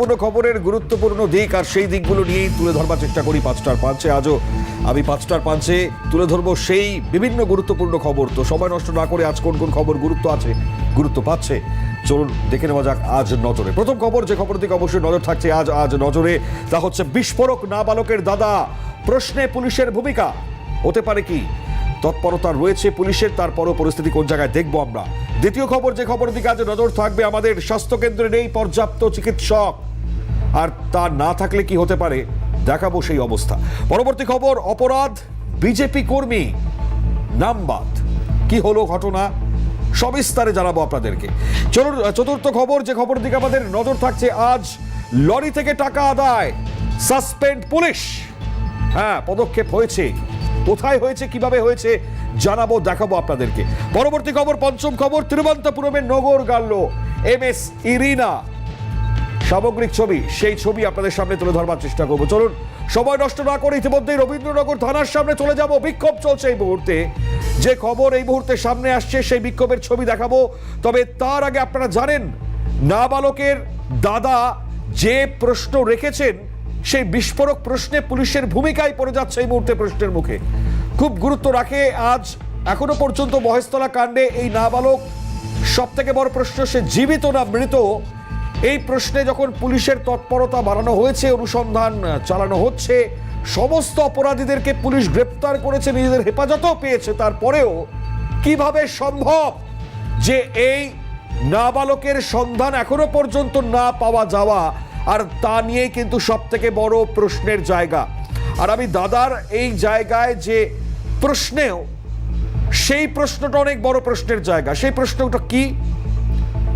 কোনো খবরের গুরুত্বপূর্ণ দিক আর সেই দিকগুলো নিয়েই তুলে ধরবার চেষ্টা করি পাঁচটার পাঁচে। আজও আমি পাঁচটার পাঁচে তুলে ধরবো সেই বিভিন্ন গুরুত্বপূর্ণ খবর। তো সময় নষ্ট না করে আজ কোন কোন খবর গুরুত্ব আছে, গুরুত্ব পাচ্ছে, চলুন দেখে নেওয়া যাক আজ নজরে। প্রথম খবর যে খবর দিকে অবশ্যই নজর থাকছে আজ আজ নজরে, তা হচ্ছে বিস্ফোরক নাবালকের দাদা, প্রশ্নে পুলিশের ভূমিকা। হতে পারে কি? তৎপরতা রয়েছে পুলিশের, তারপরও পরিস্থিতি কোন জায়গায় দেখব আমরা। দ্বিতীয় খবর যে খবরের দিকে আজ নজর থাকবে আমাদের, স্বাস্থ্যকেন্দ্রে নেই পর্যাপ্ত চিকিৎসক। আর তা না থাকলে কি হতে পারে? দেখাবো সেই অবস্থা। পরবর্তী খবর, অপরাধ, বিজেপি কর্মী নামবাদ। কি হলো ঘটনা? সবিস্তারে জানাব আপনাদেরকে। চলুন, চতুর্থ খবর, যে খবর দিকে আমাদের নজর থাকছে আজ, লরি থেকে টাকা আদায়, সাসপেন্ড পুলিশ। হ্যাঁ পদক্ষেপ হয়েছে। কোথায় হয়েছে, কীভাবে হয়েছে, জানাব, দেখাবো আপনাদেরকে। পরবর্তী খবর, পঞ্চম খবর তিরুবন্তপুরমের নগর গাল্ল এম এস ইরিনা। সামগ্রিক ছবি, সেই ছবি আপনাদের সামনে তুলে ধরবার চেষ্টা করব। চলুন, সময় নষ্ট না করে ইতিমধ্যেই রবীন্দ্রনগর থানার সামনে চলে যাব। বিক্ষোভ চলছে এই মুহূর্তে। যে খবর এই মুহূর্তে সামনে আসছে, সেই বিক্ষোভের ছবি দেখাবো। তবে তার আগে আপনারা জানেন, নাবালকের দাদা যে প্রশ্ন রেখেছেন, সেই বিস্ফোরক প্রশ্নে পুলিশের ভূমিকায় পড়ে যাচ্ছে এই মুহূর্তে প্রশ্নের মুখে। খুব গুরুত্ব রাখে, আজ এখনও পর্যন্ত মহেশতলা কাণ্ডে এই নাবালক সব থেকে বড় প্রশ্ন, সে জীবিত না মৃত? এই প্রশ্নে যখন পুলিশের তৎপরতা বাড়ানো হয়েছে, অনুসন্ধান চালানো হচ্ছে, সমস্ত অপরাধীদেরকে পুলিশ গ্রেপ্তার করেছে, নিজেদের হেফাজতও পেয়েছে। তারপরেও কীভাবে সম্ভব যে এই নাবালকের সন্ধান এখনও পর্যন্ত না পাওয়া যাওয়া, আর তা নিয়েই কিন্তু সব থেকে বড় প্রশ্নের জায়গা। আর আমি দাদার এই জায়গায় যে প্রশ্নেও, সেই প্রশ্নটা অনেক বড় প্রশ্নের জায়গা। সেই প্রশ্নটা কি?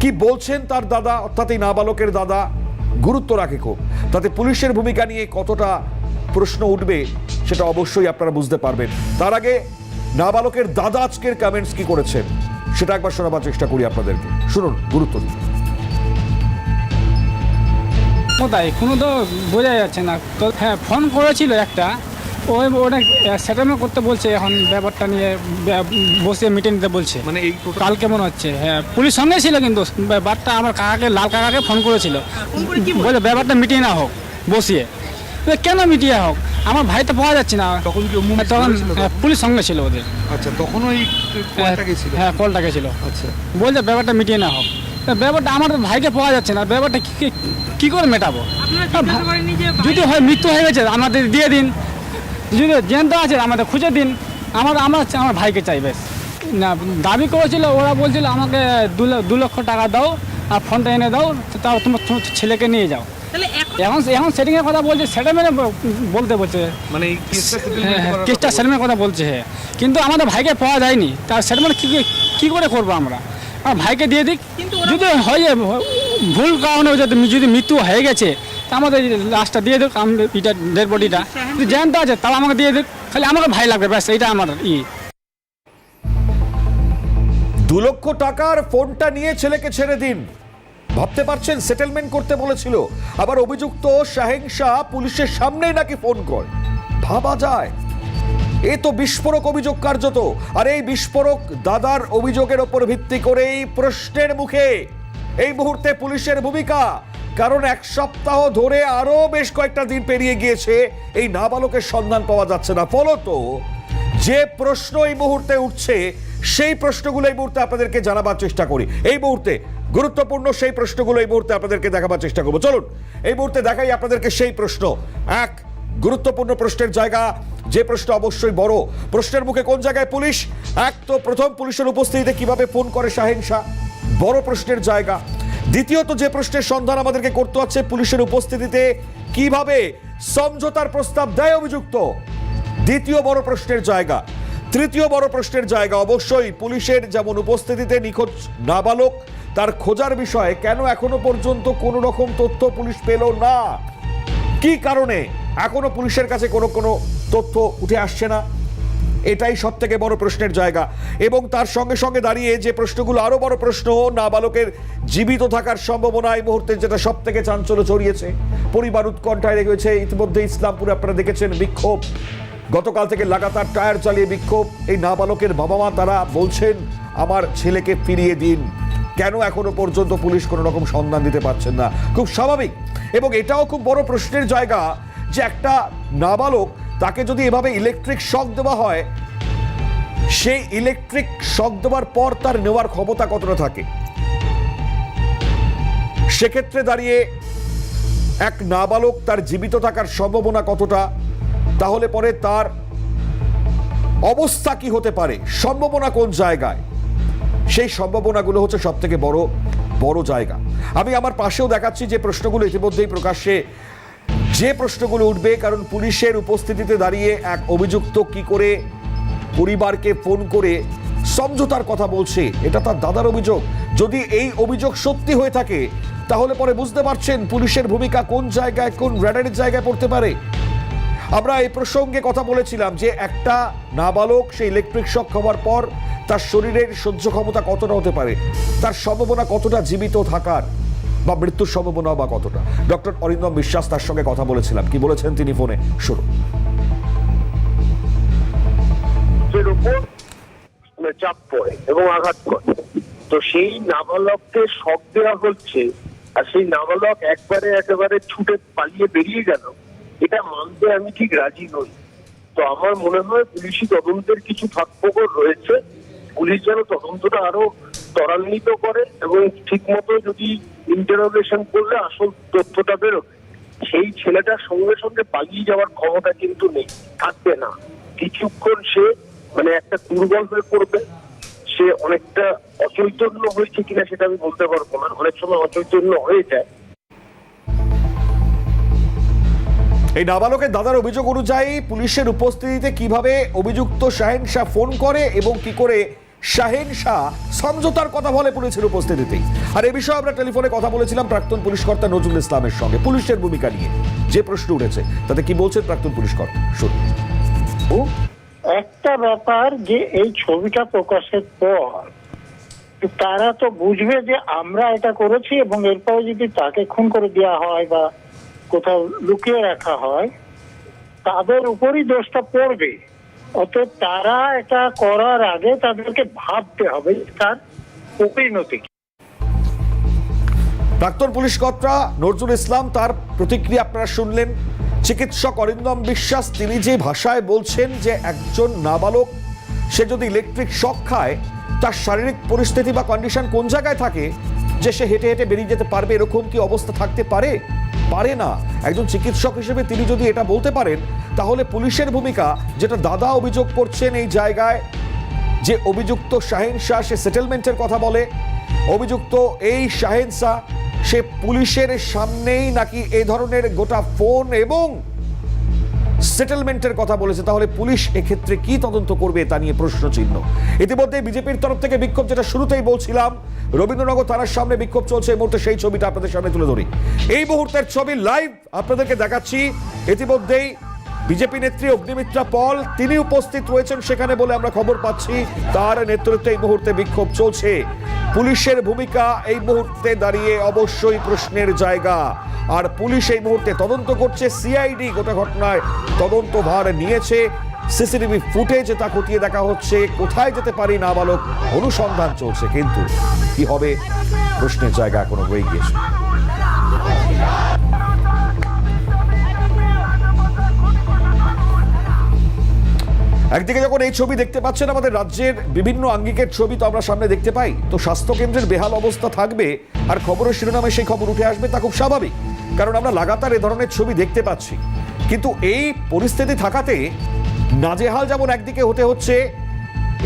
কি বলছেন তার দাদা? অর্থাৎ এই নাবালকের দাদা গুরুত্ব রাখে খুব। তাতে পুলিশের ভূমিকা নিয়ে কতটা প্রশ্ন উঠবে সেটা অবশ্যই আপনারা বুঝতে পারবেন। তার আগে নাবালকের দাদা আজকের কমেন্টস কি করেছেন? সেটা একবার শোনাবার চেষ্টা করি আপনাদেরকে। শুনুন, গুরুত্ব দিন। কোনো তো বোঝা যাচ্ছে না। তো হ্যাঁ ফোন করেছিল একটা। ওই ওটা সেটেলমেন্ট করতে বলছে এখন ব্যাপারটা নিয়ে বসে মিটে নিতে বলছে। মানে এই কাল কেমন হচ্ছে? হ্যাঁ পুলিশ সঙ্গে ছিল কিন্তু ব্যাপারটা আমার কাকাকে লাল কাকাকে ফোন করেছিল। বলে ব্যাপারটা মিটিয়ে না হোক বসিয়ে। কেন মিটিয়ে হোক? আমার ভাই তো পাওয়া যাচ্ছে না। তখন কি তখন হ্যাঁ, পুলিশ সঙ্গে ছিল ওদের। আচ্ছা তখন ওই হ্যাঁ কলটা গেছিল। আচ্ছা। বলছে ব্যাপারটা মিটিয়ে না হোক। তা ব্যাপারটা আমার ভাইকে পাওয়া যাচ্ছে না। ব্যাপারটা কি কি- কি করে মেটাবো? যদি হয় মৃত্যু হয়ে গেছে আমাদের দিয়ে দিন। যদি জ্যান্ত আছে আমাদের খুঁজে দিন। আমার আমার আমার ভাইকে চাই বেশ না দাবি করেছিল ওরা বলছিল আমাকে দু লক্ষ টাকা দাও আর ফোনটা এনে দাও তাও তোমার তোমার ছেলেকে নিয়ে যাও। এখন এখন এখন সেটিংয়ের কথা বলছে সেটা ব- বলতে বলছে। মানে কেসটা হ্যাঁ সেটেলমেন্ট হ্যাঁ কেসটা কথা কথা বলছে হ্যাঁ। কিন্তু আমাদের ভাইকে পাওয়া যায়নি তার সেটেলমেন্ট কী কী করে করব আমরা? আমার ভাইকে দিয়ে দিক। যদি হয় ভুল কারণে যদি যদি মৃত্যু হয়ে গেছে আমাদের লাশটা দিয়ে দিক, আমি এটা ডেড বডিটা জ্যান্ত আছে, তাও আমাকে দিয়ে দিক। খালি আমাকে ভাই লাগবে, ব্যাস, এইটা আমার ই। দু লক্ষ টাকার ফোনটা নিয়ে ছেলেকে ছেড়ে দিন। ভাবতে পারছেন সেটেলমেন্ট করতে বলেছিল। আবার অভিযুক্ত শাহেং শাহ পুলিশের সামনেই নাকি ফোন করে ভাবা যায়। এ তো বিস্ফোরক অভিযোগ কার্যত। আর এই বিস্ফোরক দাদার অভিযোগের ওপর ভিত্তি করেই প্রশ্নের মুখে। এই মুহূর্তে পুলিশের ভূমিকা। কারণ এক সপ্তাহ ধরে আরও বেশ কয়েকটা দিন পেরিয়ে গিয়েছে। এই নাবালকের সন্ধান পাওয়া যাচ্ছে না। ফলত যে প্রশ্ন এই মুহূর্তে উঠছে, সেই প্রশ্নগুলো এই মুহূর্তে আপনাদেরকে জানাবার চেষ্টা করি। এই মুহূর্তে গুরুত্বপূর্ণ সেই প্রশ্নগুলো এই মুহূর্তে আপনাদেরকে দেখাবার চেষ্টা করব। চলুন, এই মুহূর্তে দেখাই আপনাদেরকে সেই প্রশ্ন। এক, গুরুত্বপূর্ণ প্রশ্নের জায়গা। যে প্রশ্ন অবশ্যই বড়। প্রশ্নের মুখে কোন জায়গায় পুলিশ? এক, তো প্রথম পুলিশের উপস্থিতিতে কীভাবে ফোন করে শাহেন শাহ? বড় প্রশ্নের জায়গা। দ্বিতীয়ত যে প্রশ্নের সন্ধান আমাদেরকে করতে হচ্ছে পুলিশের উপস্থিতিতে, কীভাবে সমঝোতার প্রস্তাব দেয় অভিযুক্ত? দ্বিতীয় বড় প্রশ্নের জায়গা। তৃতীয় বড় প্রশ্নের জায়গা, অবশ্যই পুলিশের যেমন উপস্থিতিতে নিখোঁজ নাবালক, তার খোঁজার বিষয়ে কেন এখনও পর্যন্ত কোনো রকম তথ্য পুলিশ পেল না? কি কারণে এখনও পুলিশের কাছে কোনো কোনো তথ্য উঠে আসছে না? এটাই সব থেকে বড় প্রশ্নের জায়গা। এবং তার সঙ্গে সঙ্গে দাঁড়িয়ে যে প্রশ্নগুলো আরও বড় প্রশ্ন, নাবালকের জীবিত থাকার সম্ভাবনা এই মুহূর্তে যেটা সব থেকে চাঞ্চল্য ছড়িয়েছে। পরিবার উৎকণ্ঠায় রেখেছে ইতিমধ্যে ইসলামপুরে আপনারা দেখেছেন বিক্ষোভ। গতকাল থেকে লাগাতার টায়ার চালিয়ে বিক্ষোভ। এই নাবালকের বাবা মা তারা বলছেন, আমার ছেলেকে ফিরিয়ে দিন। কেন এখনও পর্যন্ত পুলিশ কোনো রকম সন্ধান দিতে পারছেন না? খুব স্বাভাবিক। এবং এটাও খুব বড় প্রশ্নের জায়গা যে একটা নাবালক তাকে যদি এভাবে ইলেকট্রিক শক দেওয়া হয়, সেই ইলেকট্রিক শক দেওয়ার পর তার নেওয়ার ক্ষমতা কতটা থাকে? সেক্ষেত্রে দাঁড়িয়ে এক নাবালক তার জীবিত থাকার সম্ভাবনা কতটা? তাহলে পরে তার অবস্থা কি হতে পারে? সম্ভাবনা কোন জায়গায়? সেই সম্ভাবনাগুলো হচ্ছে সব থেকে বড় বড় জায়গা। আমি আমার পাশেও দেখাচ্ছি যে প্রশ্নগুলো ইতিমধ্যেই প্রকাশ্যে যে প্রশ্নগুলো উঠবে, কারণ পুলিশের উপস্থিতিতে দাঁড়িয়ে এক অভিযুক্ত কি করে পরিবারকে ফোন করে সমঝোতার কথা বলছে, এটা তার দাদার অভিযোগ। যদি এই অভিযোগ সত্যি হয়ে থাকে, তাহলে পরে বুঝতে পারছেন পুলিশের ভূমিকা কোন জায়গায়, কোন র্যাডারের জায়গায় পড়তে পারে। আমরা এই প্রসঙ্গে কথা বলেছিলাম যে একটা নাবালক সেই ইলেকট্রিক শক খাওয়ার পর তার শরীরের সহ্য ক্ষমতা কতটা হতে পারে, তার সম্ভাবনা কতটা জীবিত থাকার। বা মৃত্যুর সম্ভাবনা বা কতটা? ডক্টর অরিন্দম বিশ্বাস তার সঙ্গে কথা বলেছিলাম। কি বলেছেন তিনি ফোনে? শুরু মানে চাপ পড়ে এবং আঘাত করে। তো সেই নাবালককে শক দেওয়া হচ্ছে আর সেই নাবালক একবারে একেবারে ছুটে পালিয়ে বেরিয়ে গেল, এটা মানতে আমি ঠিক রাজি নই। তো আমার মনে হয় পুলিশি তদন্তের কিছু ফাঁকফোকর রয়েছে। পুলিশ যেন তদন্তটা আরও ত্বরান্বিত করে এবং ঠিক মতো যদি ইন্টারোগেশন করলে আসল তথ্যটা বেরোবে সেই ছেলেটার সঙ্গে সঙ্গে পালিয়ে যাওয়ার ক্ষমতা কিন্তু নেই, থাকবে না। কিছুক্ষণ সে মানে একটা দুর্বল হয়ে পড়বে। সে অনেকটা অচৈতন্য হয়েছে কিনা সেটা আমি বলতে পারব না। অনেক সময় অচৈতন্য হয়ে যায়। এই নাবালকের দাদার অভিযোগ অনুযায়ী পুলিশের উপস্থিতিতে কীভাবে অভিযুক্ত শাহেন শাহ ফোন করে এবং কি করে শাহেন শাহ সমঝোতার কথা বলে পুলিশের উপস্থিতিতেই আর এ বিষয়ে আমরা টেলিফোনে কথা বলেছিলাম প্রাক্তন পুলিশ কর্তা নজরুল ইসলামের সঙ্গে। পুলিশের ভূমিকা নিয়ে যে প্রশ্ন উঠেছে, তাতে কি বলছেন প্রাক্তন পুলিশ কর্তা শুনুন একটা ব্যাপার যে এই ছবিটা প্রকাশের পর তারা তো বুঝবে যে আমরা এটা করেছি এবং এরপরে যদি তাকে খুন করে দেওয়া হয় বা কোথাও লুকিয়ে রাখা হয়, তাদের উপরই দোষটা পড়বে। অতএব তারা এটা করার আগে তাদেরকে ভাবতে হবে তার পরিণতি প্রাক্তন পুলিশ কর্তা নজরুল ইসলাম তার প্রতিক্রিয়া আপনারা শুনলেন। চিকিৎসক অরিন্দম বিশ্বাস, তিনি যে ভাষায় বলছেন যে একজন নাবালক, সে যদি ইলেকট্রিক শক খায়, তার শারীরিক পরিস্থিতি বা কন্ডিশন কোন জায়গায় থাকে যে সে হেঁটে হেঁটে বেরিয়ে যেতে পারবে, এরকম কি অবস্থা থাকতে পারে? পারে না। একজন চিকিৎসক হিসেবে তিনি যদি এটা বলতে পারেন, তাহলে পুলিশের ভূমিকা, যেটা দাদা অভিযোগ করছেন এই জায়গায়, যে অভিযুক্ত শাহিন শাহ, সে সেটেলমেন্টের কথা বলে। অভিযুক্ত এই শাহিন শাহ, সে পুলিশের সামনেই নাকি এ ধরনের গোটা ফোন এবং সেটেলমেন্টের কথা বলেছে, তাহলে পুলিশ এক্ষেত্রে কি তদন্ত করবে তা নিয়ে প্রশ্ন চিহ্ন। ইতিমধ্যে বিজেপির তরফ থেকে বিক্ষোভ, যেটা শুরুতেই বলছিলাম, রবীন্দ্রনগর থানার সামনে বিক্ষোভ চলছে, এই মুহূর্তে সেই ছবিটা আপনাদের সামনে তুলে ধরি। এই মুহূর্তের ছবি লাইভ আপনাদেরকে দেখাচ্ছি। ইতিমধ্যেই বিজেপি নেত্রী অগ্নিমিত্রা পল, তিনি উপস্থিত রয়েছেন সেখানে বলে আমরা খবর পাচ্ছি। তার নেতৃত্বে এই মুহূর্তে বিক্ষোভ চলছে। পুলিশের ভূমিকা এই মুহূর্তে দাঁড়িয়ে অবশ্যই প্রশ্নের জায়গা। আর পুলিশ এই মুহূর্তে তদন্ত করছে। সিআইডি গোটা ঘটনায় তদন্ত ভার নিয়েছে। সিসিটিভি ফুটেজ তা খতিয়ে দেখা হচ্ছে। কোথায় যেতে পারি নাবালক, অনুসন্ধান চলছে। কিন্তু কি হবে, প্রশ্নের জায়গা এখনও রয়ে গিয়েছে। একদিকে যখন এই ছবি দেখতে পাচ্ছেন আমাদের রাজ্যের বিভিন্ন আঙ্গিকের ছবি তো আমরা সামনে দেখতে পাই, তো স্বাস্থ্য কেন্দ্রের বেহাল অবস্থা থাকবে আর খবরের শিরোনামে সেই খবর উঠে আসবে তা খুব স্বাভাবিক, কারণ আমরা লাগাতার এ ধরনের ছবি দেখতে পাচ্ছি। কিন্তু এই পরিস্থিতি থাকাতে নাজেহাল যেমন একদিকে হতে হচ্ছে,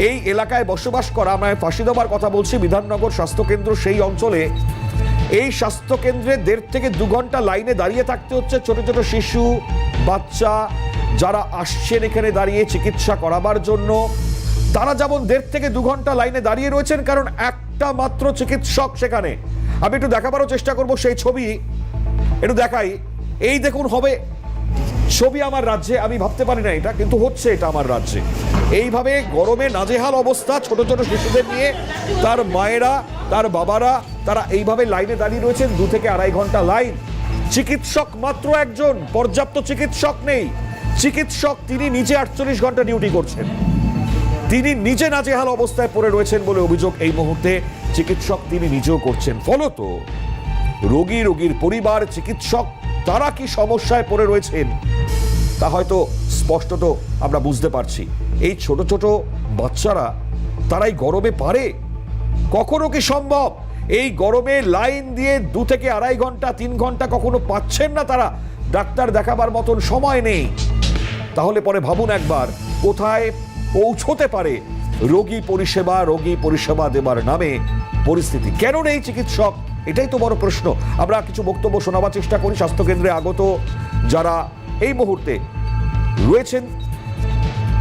এই এলাকায় বসবাস করা, আমরা ফাঁসি দেওয়ার কথা বলছি, বিধাননগর স্বাস্থ্যকেন্দ্র সেই অঞ্চলে, এই স্বাস্থ্যকেন্দ্রে দেড় থেকে দু ঘণ্টা লাইনে দাঁড়িয়ে থাকতে হচ্ছে ছোট ছোট শিশু, বাচ্চা যারা আসছেন এখানে দাঁড়িয়ে চিকিৎসা করাবার জন্য, তারা যেমন দেড় থেকে দু ঘণ্টা লাইনে দাঁড়িয়ে রয়েছেন, কারণ একটা মাত্র চিকিৎসক সেখানে। আমি একটু দেখাবারও চেষ্টা করব সেই ছবি। একটু দেখাই। এই দেখুন, হবে ছবি আমার রাজ্যে, আমি ভাবতে পারি না এটা, কিন্তু হচ্ছে এটা আমার রাজ্যে। এইভাবে গরমে নাজেহাল অবস্থা, ছোট ছোট শিশুদের নিয়ে, তার মায়েরা, তার বাবারা, তারা এইভাবে লাইনে দাঁড়িয়ে রয়েছেন, দু থেকে আড়াই ঘণ্টা লাইন। চিকিৎসক মাত্র একজন, পর্যাপ্ত চিকিৎসক নেই। চিকিৎসক, তিনি নিজে আটচল্লিশ ঘণ্টা ডিউটি করছেন। তিনি নিজে নাজেহাল অবস্থায় পড়ে রয়েছেন বলে অভিযোগ এই মুহূর্তে। চিকিৎসক, তিনি নিজেও করছেন। ফলত, রোগী রোগীর পরিবার, চিকিৎসক, তারা কি সমস্যায় পড়ে রয়েছেন? তা হয়তো স্পষ্টত আমরা বুঝতে পারছি। এই ছোট ছোট বাচ্চারা, তারাই গরমে পারে? কখনো কি সম্ভব? এই গরমে লাইন দিয়ে দু থেকে আড়াই ঘণ্টা, তিন ঘণ্টা কখনো পাচ্ছেন না তারা? ডাক্তার দেখাবার মতন সময় নেই। তাহলে পরে ভাবুন একবার, কোথায় পৌঁছতে পারে রোগী পরিষেবা রোগী পরিষেবা দেবার নামে পরিস্থিতি। কেন নেই চিকিৎসক? এটাই তো বড় প্রশ্ন। আমরা কিছু বক্তব্য শোনাবার চেষ্টা করি স্বাস্থ্যকেন্দ্রে আগত যারা এই মুহূর্তে রয়েছেন,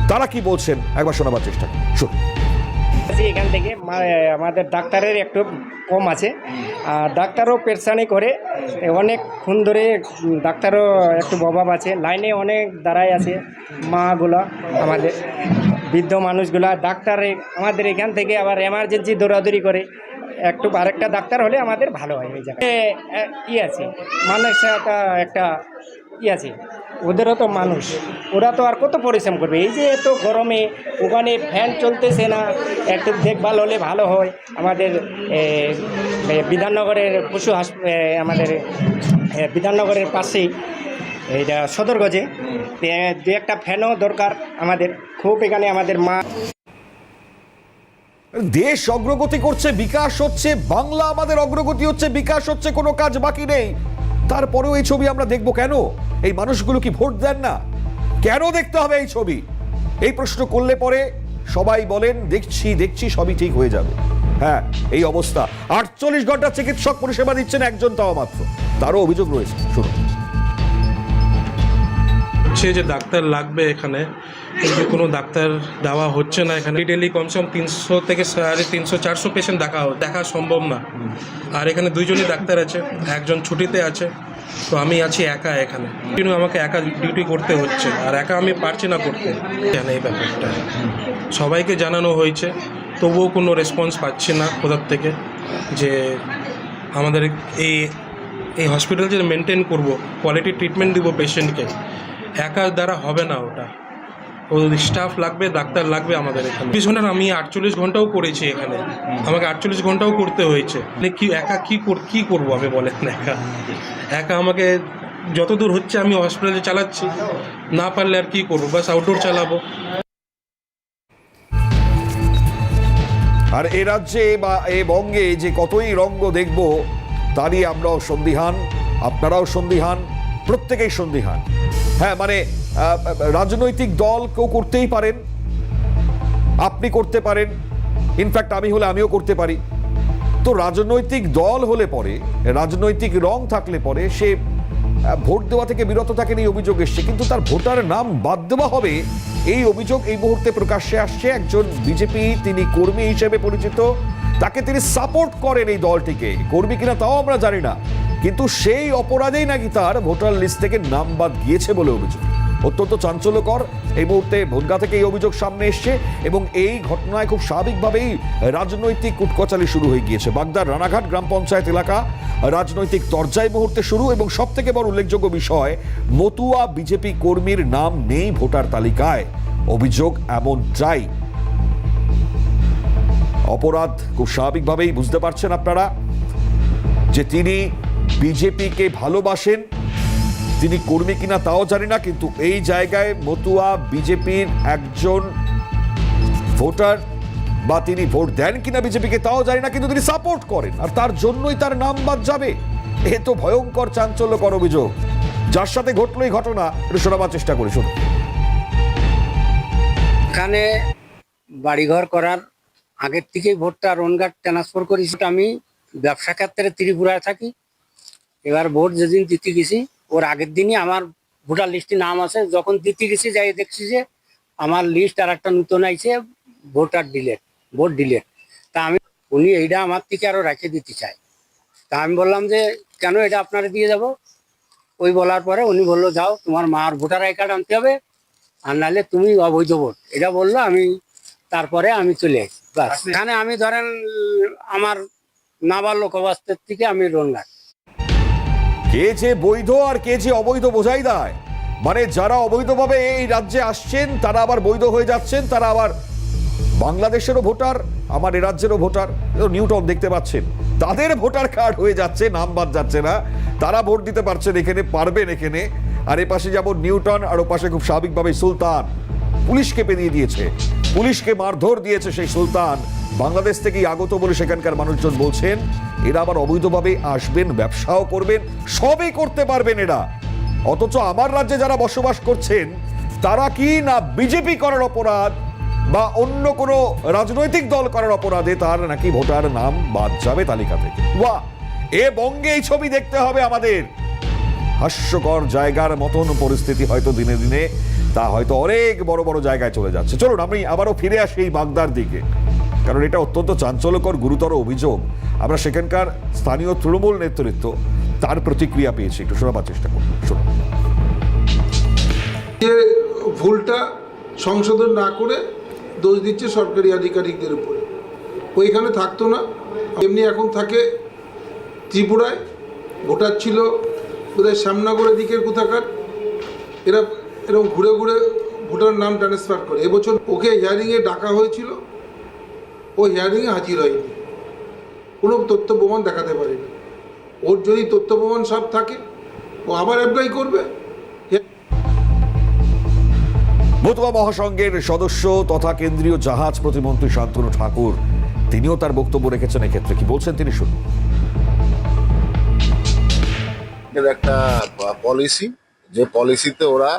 তারা কি বলছেন? একবার শোনাবার চেষ্টা করি। এখান থেকে আমাদের ডাক্তারের একটু কম আছে। আর ডাক্তারও পেরেশানি করে। অনেকক্ষণ ধরে ডাক্তারও একটু অভাব আছে। লাইনে অনেক দাঁড়ায় আছে মাগুলা, আমাদের বৃদ্ধ মানুষগুলা। ডাক্তার আমাদের এখান থেকে আবার এমার্জেন্সি দৌড়াদৌড়ি করে। একটু আরেকটা ডাক্তার হলে আমাদের ভালো হয়। ওই জায়গায়। ই আছে। মানুষ একটা ই আছে, ওদেরও তো মানুষ, ওরা তো আর কত পরিশ্রম করবে? এই যে এত গরমে, ওখানে ফ্যান চলতেছে না, একটু দেখভাল হলে ভালো হয়। আমাদের বিধাননগরের পশু হাস আমাদের বিধাননগরের পাশেই এইটা সদরগজে দু একটা ফ্যানও দরকার আমাদের। খুব এখানে আমাদের মা দেশ অগ্রগতি করছে, বিকাশ হচ্ছে, বাংলা আমাদের অগ্রগতি হচ্ছে, বিকাশ হচ্ছে, কোনো কাজ বাকি নেই। তারপরেও এই ছবি আমরা দেখব কেন? এই মানুষগুলো কি ভোট দেন না? কেন দেখতে হবে এই ছবি? এই প্রশ্ন করলে পরে সবাই বলেন, দেখছি দেখছি, সবই ঠিক হয়ে যাবে। হ্যাঁ এই অবস্থা। আটচল্লিশ ঘণ্টা চিকিৎসক পরিষেবা দিচ্ছেন একজন তাও মাত্র। তারও অভিযোগ রয়েছে। শুনুন। যে ডাক্তার লাগবে এখানে কিন্তু কোনো ডাক্তার দেওয়া হচ্ছে না এখানে। ডেলি কমসে কম তিনশো থেকে সাড়ে তিনশো, চারশো পেশেন্ট দেখা দেখা সম্ভব না। আর এখানে দুইজনই ডাক্তার আছে, একজন ছুটিতে আছে, তো আমি আছি একা এখানে। কিন্তু আমাকে একা ডিউটি করতে হচ্ছে, আর একা আমি পারছি না করতে। জানে এই ব্যাপারটা। সবাইকে জানানো হয়েছে, তবুও কোনো রেসপন্স পাচ্ছি না কোথার থেকে যে আমাদের এই এই হসপিটাল যে মেনটেন করব কোয়ালিটি ট্রিটমেন্ট দিব পেশেন্টকে একা দ্বারা হবে না ওটা। ও স্টাফ লাগবে, ডাক্তার লাগবে আমাদের এখানে। ঘণ্টা আমি আটচল্লিশ ঘন্টাও করেছি এখানে। আমাকে আটচল্লিশ ঘন্টাও করতে হয়েছে। মানে কি, একা কি কি করব আমি বলেন একা। একা আমাকে যতদূর হচ্ছে আমি হসপিটালে চালাচ্ছি। না পারলে আর কি করব, বাস আউটডোর চালাবো। আর এ রাজ্যে বা এ বঙ্গে যে কতই রঙ্গ দেখব, তারই আমরাও সন্দিহান, আপনারাও সন্দিহান, প্রত্যেকেই সন্দিহান। হ্যাঁ মানে রাজনৈতিক দল কেউ করতেই পারেন। আপনি করতে পারেন। ইনফ্যাক্ট আমি হলে আমিও করতে পারি। তো রাজনৈতিক দল হলে পরে, রাজনৈতিক রং থাকলে পরে সে ভোট দেওয়া থেকে বিরত থাকেন এই অভিযোগ এসছে। কিন্তু তার ভোটার নাম বাদ দেওয়া হবে। এই অভিযোগ এই মুহূর্তে প্রকাশ্যে আসছে। একজন বিজেপি, তিনি কর্মী হিসেবে পরিচিত। তাকে তিনি সাপোর্ট করেন এই দলটিকে। কর্মী কিনা তাও আমরা জানি না। কিন্তু সেই অপরাধেই নাকি তার ভোটার লিস্ট থেকে নাম বাদ গিয়েছে বলে অভিযোগ। অত্যন্ত চাঞ্চল্যকর। এই মুহূর্তে বনগা থেকে এই অভিযোগ সামনে এসছে এবং এই ঘটনায় খুব স্বাভাবিকভাবেই রাজনৈতিক কুটকচালি শুরু হয়ে গিয়েছে। বাগদার রানাঘাট গ্রাম পঞ্চায়েত এলাকা রাজনৈতিক তরজাই মুহূর্তে শুরু এবং সব থেকে বড় উল্লেখযোগ্য বিষয়, মতুয়া বিজেপি কর্মীর নাম নেই ভোটার তালিকায়। অভিযোগ এমন এমনটাই। অপরাধ খুব স্বাভাবিকভাবেই বুঝতে পারছেন আপনারা যে তিনি বিজেপিকে ভালোবাসেন। তিনি কর্মী কিনা তাও জানি না, কিন্তু এই জায়গায় মতুয়া বিজেপির একজন ভোটার বা তিনি ভোট দেন কিনা বিজেপিকে তাও জানি না, কিন্তু তিনি সাপোর্ট করেন। আর তার জন্যই তার নাম বাদ যাবে। এ তো ভয়ঙ্কর, চাঞ্চল্যকর অভিযোগ। যার সাথে ঘটলো এই ঘটনা, একটু শোনাবার চেষ্টা করি, শুনুন। এখানে বাড়িঘর করার আগের থেকেই ভোটটা রনঘাট ট্রান্সফার করেছি। আমি ব্যবসা ক্ষেত্রে ত্রিপুরায় থাকি। এবার ভোট যেদিন দিতে গেছি ওর আগের দিনই আমার ভোটার লিস্টে নাম আছে। যখন দিতে গেছি যাই দেখছি যে আমার লিস্ট আর একটা নতুন আইছে ভোটার ডিলেট ভোট ডিলেট। তা আমি উনি এইটা আমার থেকে আরও রেখে দিতে চায়। তা আমি বললাম যে কেন এটা আপনারা দিয়ে যাব? ওই বলার পরে উনি বলল যাও তোমার মার ভোটার আই কার্ড আনতে হবে আর নাহলে তুমি অবৈধ ভোট। এটা বলল আমি তারপরে আমি চলে আসি। এখানে আমি ধরেন আমার নাবালক অবস্থার থেকে আমি রনঘাট কে যে বৈধ আর কে যে অবৈধ বোঝাই দেয়। মানে যারা অবৈধভাবে এই রাজ্যে আসছেন, তারা আবার বৈধ হয়ে যাচ্ছেন, তারা আবার বাংলাদেশেরও ভোটার আমার এ রাজ্যেরও ভোটার। নিউটন দেখতে পাচ্ছেন। তাদের ভোটার কার্ড হয়ে যাচ্ছে, নাম বাদ যাচ্ছে না। তারা ভোট দিতে পারছেন এখানে, পারবেন এখানে। আর এ পাশে যেমন নিউটন, আর ও পাশে খুব স্বাভাবিকভাবে সুলতান। পুলিশকে পেরিয়ে দিয়েছে। পুলিশকে মারধর দিয়েছে সেই সুলতান। বাংলাদেশ থেকেই আগত বলে সেখানকার মানুষজন বলছেন, এরা আবার অবৈধভাবে আসবেন, ব্যবসাও করবেন, সবই করতে পারবেন এরা। অথচ আমার রাজ্যে যারা বসবাস করছেন, তারা কি না বিজেপি করার অপরাধ বা অন্য কোনো রাজনৈতিক দল করার অপরাধে তার নাকি ভোটার নাম বাদ যাবে তালিকা থেকে? বাহ! এ বঙ্গে এই ছবি দেখতে হবে আমাদের। হাস্যকর জায়গার মতন পরিস্থিতি হয়তো দিনে দিনে তা হয়তো অনেক বড় বড় জায়গায় চলে যাচ্ছে। চলুন, আমি আবারও ফিরে আসি এই বাগদার দিকে। কারণ এটা অত্যন্ত চাঞ্চল্যকর, গুরুতর অভিযোগ। আমরা সেখানকার স্থানীয় তৃণমূল নেতৃত্ব তার প্রতিক্রিয়া পেয়েছি। একটু শোনাবার চেষ্টা করুন। শুনুন। যে ভুলটা সংশোধন না করে দোষ দিচ্ছে সরকারি আধিকারিকদের উপরে। ওইখানে থাকতো না। এমনি এখন থাকে ত্রিপুরায়। ভোটার ছিল বোধহয় শ্যামনগরের দিকের কোথাকার। এরা এরকম ঘুরে ঘুরে ভোটার নাম ট্রান্সফার করে। এবছর ওকে হিয়ারিংয়ে ডাকা হয়েছিল। ও হিয়ারিংয়ে হাজির হয়নি। কোনো তথ্য প্রমাণ দেখাতে পারেনি। ওর যদি তথ্য প্রমাণ সব থাকে ও আবার অ্যাপ্লাই করবে। মতুয়া মহাসংঘের সদস্য তথা কেন্দ্রীয় জাহাজ প্রতিমন্ত্রী শান্তনু ঠাকুর তিনিও তার বক্তব্য রেখেছেন এক্ষেত্রে। কি বলছেন তিনি শুনুন। এর একটা পলিসি যে পলিসিতে ওরা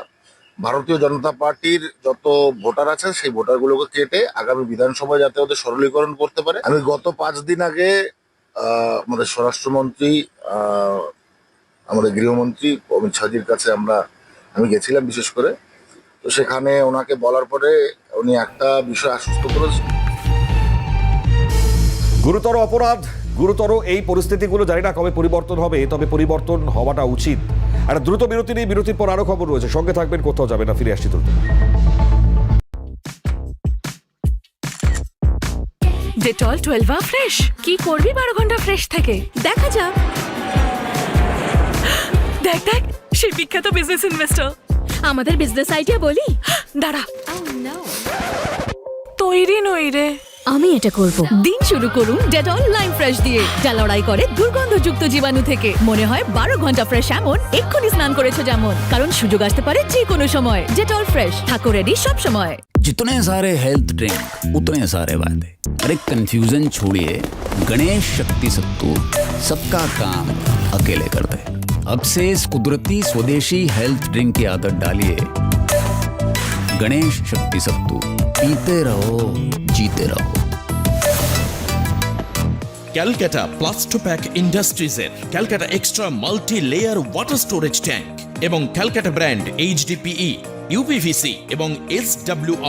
ভারতীয় জনতা পার্টির যত ভোটার আছে সেই ভোটারগুলোকে কেটে আগামী বিধানসভায় যাতে ওদের সরলীকরণ করতে পারে। আমি গত পাঁচ দিন আগে আমাদের স্বরাষ্ট্রমন্ত্রী আমাদের গৃহমন্ত্রী অমিত শাহজির কাছে আমরা, আমি গেছিলাম বিশেষ করে। তো সেখানে ওনাকে বলার পরে উনি একটা বিষয় আশ্বস্ত করেছেন। গুরুতর অপরাধ, গুরুতর এই পরিস্থিতিগুলো জানি না কবে পরিবর্তন হবে, তবে পরিবর্তন হওয়াটা উচিত। একটা দ্রুত বিরতি নেই বিরতির পর আরও খবর রয়েছে। সঙ্গে থাকবেন কোথাও যাবে না ফিরে আসছি দ্রুত। ডেটল টুয়েলভ ফ্রেশ কি করবি বারো ঘণ্টা ফ্রেশ থেকে? দেখা যাক। দেখ দেখ সে বিখ্যাত বিজনেস ইনভেস্টর আমাদের বিজনেস আইডিয়া বলি? দাঁড়া। তৈরি নই রে। আমি এটা করব দিন শুরু করুন ডেটল লাইম ফ্রেশ দিয়ে যা লড়াই করে দুর্গন্ধযুক্ত জীবাণু থেকে মনে হয় বারো ঘন্টা ফ্রেশ এমন এক্ষুনি স্নান করেছো যেমন কারণ সুযোগ আসতে পারে যে কোনো সময় ডেটল ফ্রেশ থাকো রেডি সব সময় जितने सारे हेल्थ ड्रिंक उतने सारे वादे अरे कंफ्यूजन छोड़िए गणेश शक्ति सत्तू सबका काम अकेले कर दे अब से इस कुदरती स्वदेशी हेल्थ ड्रिंक की आदत डालिए गणेश शक्ति सत्तू पीते रहो जीते रहो Calcutta Plastopack ইন্ডাস্ট্রিজের Calcutta extra multi layer water storage tank এবং ক্যালকাটা ব্র্যান্ড এইচডিপিই ইউপিভিসি এবং S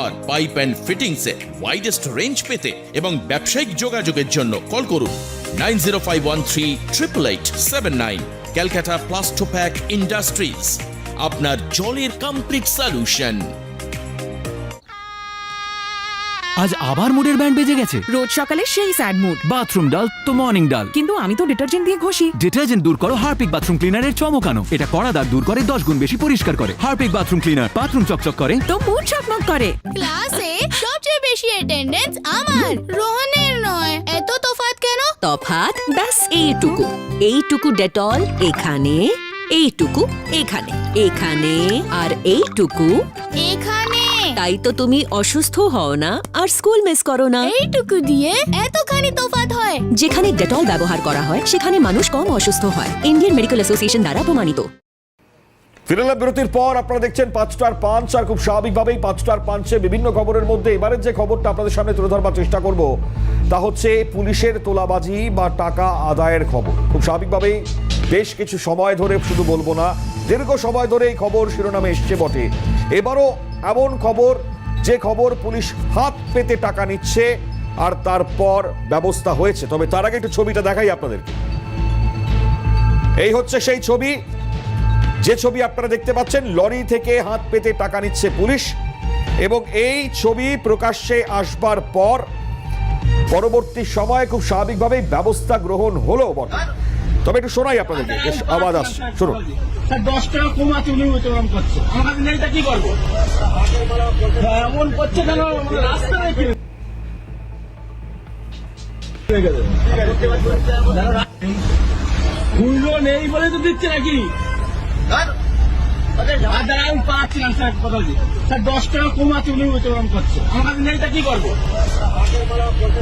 R pipe and ফিটিংসের widest range পেতে এবং ব্যবসায়িক যোগাযোগের জন্য কল করুন nine zero five one three triple eight seven nine Calcutta Plastopack industries আপনার জলের কমপ্লিট সলিউশন আজ আবার মুডের ব্যান্ড বেজে গেছে। রোজ সকালে সেই স্যাড মুড বাথরুম ডাল তো মর্নিং ডাল। কিন্তু আমি তো ডিটারজেন্ট দিয়ে ঘষি। ডিটারজেন্ট দূর করো হারপিক বাথরুম ক্লিনারের চমকানো এটা কড়া দাগ দূর করে দশ গুণ বেশি পরিষ্কার করে। হারপিক বাথরুম ক্লিনার বাথরুম চকচক করে। তো মুড চকমক করে। ক্লাসে সবচেয়ে বেশি অ্যাটেন্ডেন্স আমার রোহনের নয়। এত তফাৎ কেন? তফাৎ? ব্যাস এইটুকু। এইটুকু ডেটল এখানে। এইটুকু এখানে। এখানে আর এইটুকু। এখানে তাই তো তুমি অসুস্থ হও না আর স্কুল মিস করো না। এইটুকু দিয়ে এতখানি তফাৎ হয়। যেখানে ডেটল ব্যবহার করা হয় সেখানে মানুষ কম অসুস্থ হয়। ইন্ডিয়ান মেডিকেল অ্যাসোসিয়েশন দ্বারা প্রমাণিত। ফিরলাম বিরতির পর, আপনারা দেখছেন পাঁচটার পাঁচ, আর খুব স্বাভাবিকভাবেই পাঁচ স্টার পাঞ্চে বিভিন্ন খবরের মধ্যে এবারের যে খবরটা আপনাদের সামনে তুলে ধরবার চেষ্টা করব, তা হচ্ছে পুলিশের তোলাবাজি বা টাকা আদায়ের খবর। খুব স্বাভাবিকভাবেই বেশ কিছু সময় ধরে শুধু বলব না, দীর্ঘ সময় ধরে এই খবর শিরোনামে এসছে বটে। এবারও এমন খবর, যে খবর পুলিশ হাত পেতে টাকা নিচ্ছে, আর তারপর ব্যবস্থা হয়েছে। তবে তার আগে একটু ছবিটা দেখাই আপনাদেরকে। এই হচ্ছে সেই ছবি। যে ছবি আপনারা দেখতে পাচ্ছেন লরি থেকে হাত পেতে টাকা নিচ্ছে পুলিশ এবং এই ছবি প্রকাশ্যে আসবার পর পরবর্তী সময়ে খুব স্বাভাবিকভাবেই ব্যবস্থা গ্রহণ হলো বটে। তবে একটু শোনাই আপনাদেরকে বেশ আওয়াজ আসছে। শুনুন। দশ টাকা কমাতে উনি উত্তোলন করছে। আমাদের কি করব? এমন করছে কেন? রাস্তা মূল্য নেই বলে তো দিচ্ছে নাকি? আর দাঁড়া আমি পাচ্ছিলাম স্যার কথা বলছি স্যার দশ টাকা কমাচ্ছে উনি উচ্চারণ করছে। আমার কাছে নেই তা কি করব?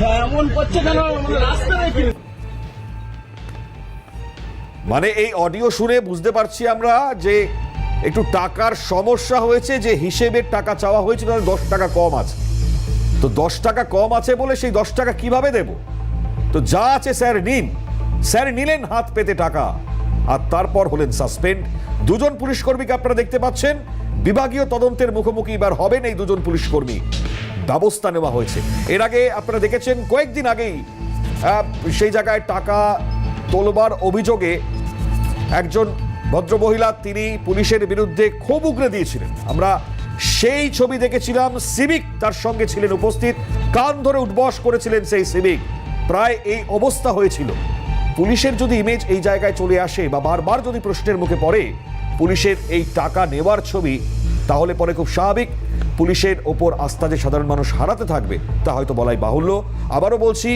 হ্যাঁ, এমন করছে কেন? মানে রাস্তা দেখে মানে এই অডিও শুনে বুঝতে পারছি আমরা যে একটু টাকার সমস্যা হয়েছে যে হিসেবের টাকা চাওয়া হয়েছিল তাহলে দশ টাকা কম আছে। তো দশ টাকা কম আছে বলে সেই দশ টাকা কীভাবে দেব? তো যা আছে স্যার নিন। স্যার নিলেন হাত পেতে টাকা। আর তারপর হলেন সাসপেন্ড। দুজন পুলিশ কর্মীকে আপনারা দেখতে পাচ্ছেন। বিভাগীয় তদন্তের মুখোমুখি এবার হবেন এই দুজন পুলিশ কর্মী। ব্যবস্থা নেওয়া হয়েছে। এর আগে আপনারা দেখেছেন, কয়েকদিন আগেই সেই জায়গায় টাকা তোলবার অভিযোগে একজন ভদ্রমহিলা তিনি পুলিশের বিরুদ্ধে ক্ষোভ উগরে দিয়েছিলেন। আমরা সেই ছবি দেখেছিলাম, সিভিক তার সঙ্গে ছিলেন উপস্থিত। কান ধরে উঠবস করেছিলেন সেই সিভিক। প্রায় এই অবস্থা হয়েছিল। পুলিশের যদি ইমেজ এই জায়গায় চলে আসে বা বারবার যদি প্রশ্নের মুখে পড়ে, পুলিশের এই টাকা নেওয়ার ছবি, তাহলে পরে খুব স্বাভাবিক। পুলিশের ওপর আস্থা যে সাধারণ মানুষ হারাতে থাকবে, তা হয়তো বলাই বাহুল্য। আবারও বলছি,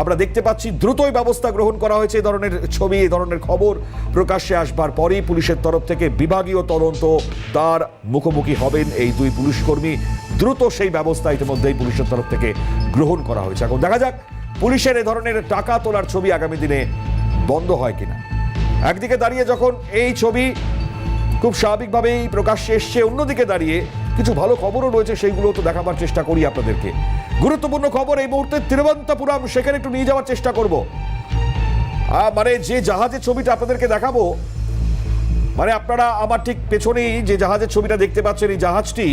আমরা দেখতে পাচ্ছি দ্রুতই ব্যবস্থা গ্রহণ করা হয়েছে এই ধরনের ছবি এই ধরনের খবর। প্রকাশ্যে আসবার পরই পুলিশের তরফ থেকে বিভাগীয় তদন্ত তার মুখোমুখি হবেন এই দুই পুলিশ কর্মী। দ্রুত সেই ব্যবস্থা ইতিমধ্যেই পুলিশের তরফ থেকে গ্রহণ করা হয়েছে। এখন দেখা যাক পুলিশের এ ধরনের টাকা তোলার ছবি আগামী দিনে বন্ধ হয় কিনা? একদিকে দাঁড়িয়ে যখন এই ছবি খুব স্বাভাবিকভাবেই প্রকাশ্যে এসছে, অন্যদিকে দাঁড়িয়ে কিছু ভালো খবরও রয়েছে সেইগুলো তো দেখাবার চেষ্টা করি আপনাদেরকে। গুরুত্বপূর্ণ খবর, এই মুহূর্তে তিরুবন্তপুরম সেখানে একটু নিয়ে যাওয়ার চেষ্টা করব। মানে যে জাহাজের ছবিটা আপনাদেরকে দেখাবো মানে আপনারা আমার ঠিক পেছনেই যে জাহাজের ছবিটা দেখতে পাচ্ছেন, এই জাহাজটি,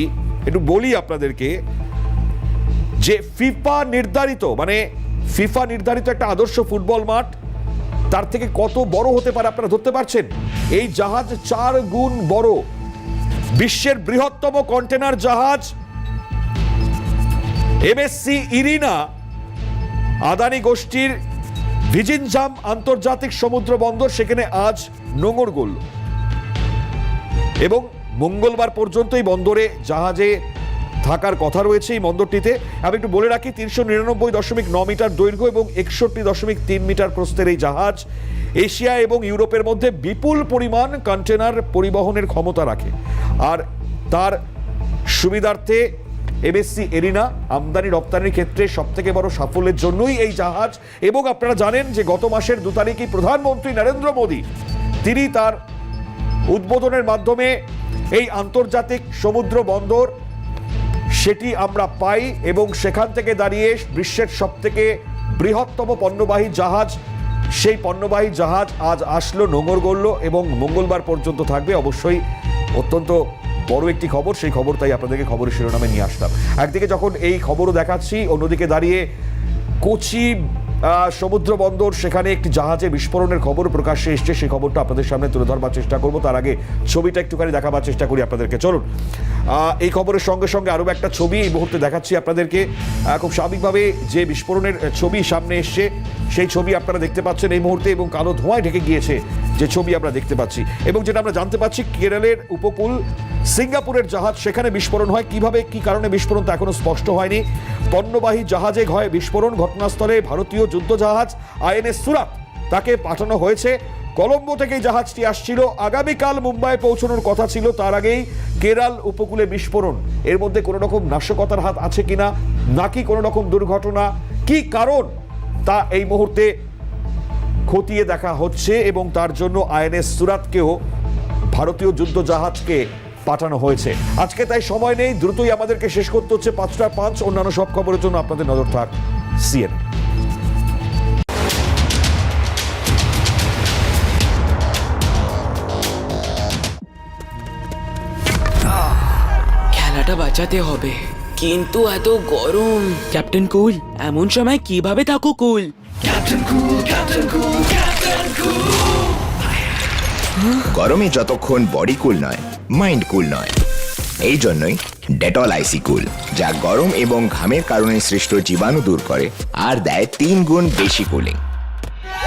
একটু বলি আপনাদেরকে, যে ফিফা নির্ধারিত মানে ফিফা নির্ধারিত একটা আদর্শ ফুটবল মাঠ। তার থেকে কত বড় হতে পারে আপনারা ধরতে পারছেন? এই জাহাজ চার গুণ বড়। বিশ্বের বৃহত্তম কন্টেনার জাহাজ। এমএসসি ইরিনা, আদানি গোষ্ঠীর ভিজিনজাম আন্তর্জাতিক সমুদ্র বন্দর, সেখানে আজ নোঙর গড়ল এবং মঙ্গলবার পর্যন্ত এই বন্দরে জাহাজে থাকার কথা রয়েছে এই বন্দরটিতে আমি একটু বলে রাখি, তিনশো নিরানব্বই দশমিক ন মিটার দৈর্ঘ্য এবং একষট্টি দশমিক তিন মিটার প্রস্থের এই জাহাজ এশিয়া এবং ইউরোপের মধ্যে বিপুল পরিমাণ কন্টেনার পরিবহনের ক্ষমতা রাখে। আর তার সুবিধার্থে এমএসসি এরিনা আমদানি রপ্তানির ক্ষেত্রে সব থেকে বড় সাফল্যের জন্যই এই জাহাজ। এবং আপনারা জানেন যে গত মাসের দু তারিখই প্রধানমন্ত্রী নরেন্দ্র মোদী, তিনি তার উদ্বোধনের মাধ্যমে এই আন্তর্জাতিক সমুদ্র বন্দর সেটি আমরা পাই এবং সেখান থেকে দাঁড়িয়ে বিশ্বের সব থেকে বৃহত্তম পণ্যবাহী জাহাজ, সেই পণ্যবাহী জাহাজ আজ আসলো, নোঙর গড়ল এবং মঙ্গলবার পর্যন্ত থাকবে। অবশ্যই অত্যন্ত বড় একটি খবর, সেই খবর তাই আপনাদেরকে খবরের শিরোনামে নিয়ে আসলাম। একদিকে যখন এই খবরও দেখাচ্ছি, অন্যদিকে দাঁড়িয়ে কোচি সমুদ্র বন্দর, সেখানে একটি জাহাজে বিস্ফোরণের খবর প্রকাশ্যে এসছে। সেই খবরটা আপনাদের সামনে তুলে ধরবার চেষ্টা করব। তার আগে ছবিটা একটুখানি দেখাবার চেষ্টা করি আপনাদেরকে। চলুন এই খবরের সঙ্গে সঙ্গে আরও একটা ছবি এই মুহূর্তে দেখাচ্ছি আপনাদেরকে। খুব স্বাভাবিকভাবে যে বিস্ফোরণের ছবি সামনে এসছে, সেই ছবি আপনারা দেখতে পাচ্ছেন এই মুহূর্তে এবং কালো ধোঁয়ায় ঢেকে গিয়েছে যে ছবি আমরা দেখতে পাচ্ছি এবং যেটা আমরা জানতে পাচ্ছি, কেরলের উপকূল সিঙ্গাপুরের জাহাজ সেখানে বিস্ফোরণ হয়। কীভাবে, কি কারণে বিস্ফোরণ তা এখনও স্পষ্ট হয়নি। পণ্যবাহী জাহাজে হয় বিস্ফোরণ ঘটনাস্থলে ভারতীয় যুদ্ধ জাহাজ আইএনএস সুরাত তাকে পাঠানো হয়েছে। কলম্বো থেকে জাহাজটি আসছিল। আগামীকাল মুম্বাই পৌঁছানোর কথা ছিল। তার আগেই কেরাল উপকূলে বিস্ফোরণ। এর মধ্যে কোনো রকম নাশকতার হাত আছে কিনা, নাকি কোনো রকম দুর্ঘটনা, কি কারণ তা এই মুহূর্তে খতিয়ে দেখা হচ্ছে এবং তার জন্য আইএনএস সুরাতকেও ভারতীয় যুদ্ধ জাহাজকে পাঠানো হয়েছে। আজকে তাই সময় নেই দ্রুতই আমাদেরকে শেষ করতে হচ্ছে পাঁচটা পাঁচ। অন্যান্য সব খবরের জন্য আপনাদের নজর থাক সিএন। খেলাটা বাঁচাতে হবে। কিন্তু এত গরম। ক্যাপ্টেন কুল এমন সময় কীভাবে থাকো কুল? গরমে যতক্ষণ বডি কুল নয় মাইন্ড কুল নয়। এই জন্যই ডেটল আইসি কুল যা গরম এবং ঘামের কারণে সৃষ্ট জীবাণু দূর করে আর দেয় তিন গুণ বেশি কুলিং